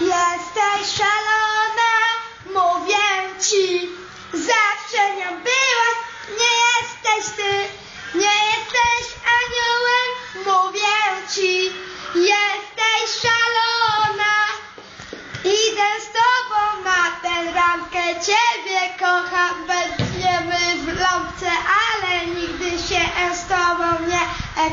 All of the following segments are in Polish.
Jesteś szalona, mówię ci. Zawsze nią byłaś, nie jesteś ty. Nie jesteś aniołem, mówię ci. Jesteś szalona. Idę z tobą na tę randkę, ciebie kocham, będziemy w lampce, ale nigdy się z tobą nie e,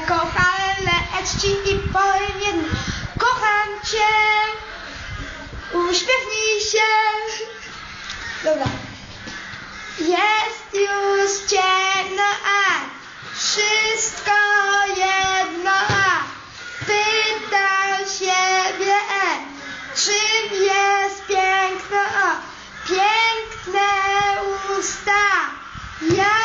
się. Dobra. Jest już ciemno, a wszystko jedno, a pytam siebie, e, czym jest piękno, o, piękne usta, jasne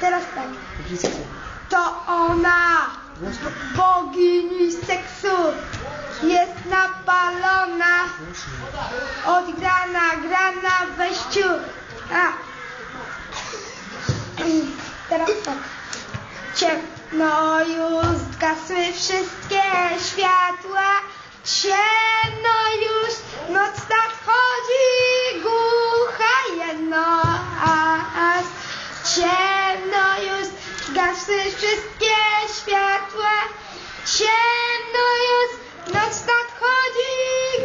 Teraz tak. To ona, bogini seksu, jest napalona, odgrana, grana w wejściu. A. Teraz tak. Ciemno już zgasły wszystkie światła, ciemno już, noc wszystkie światła, ciemno już, noc nadchodzi,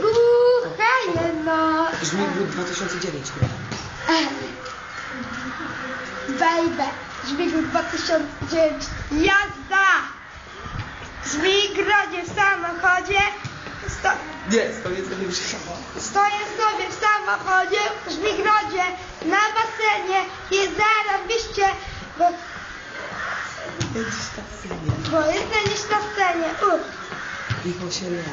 głucha jedno. Żmigród 2009 chyba. Baby, Żmigród 2009, jazda! W Żmigrodzie w samochodzie, sto, Nie, to jest to już stoję sobie w samochodzie, w Żmigrodzie, na basenie, Egzistencjalnie. Bo jestem niż na scenie. Ut. Michał się leje.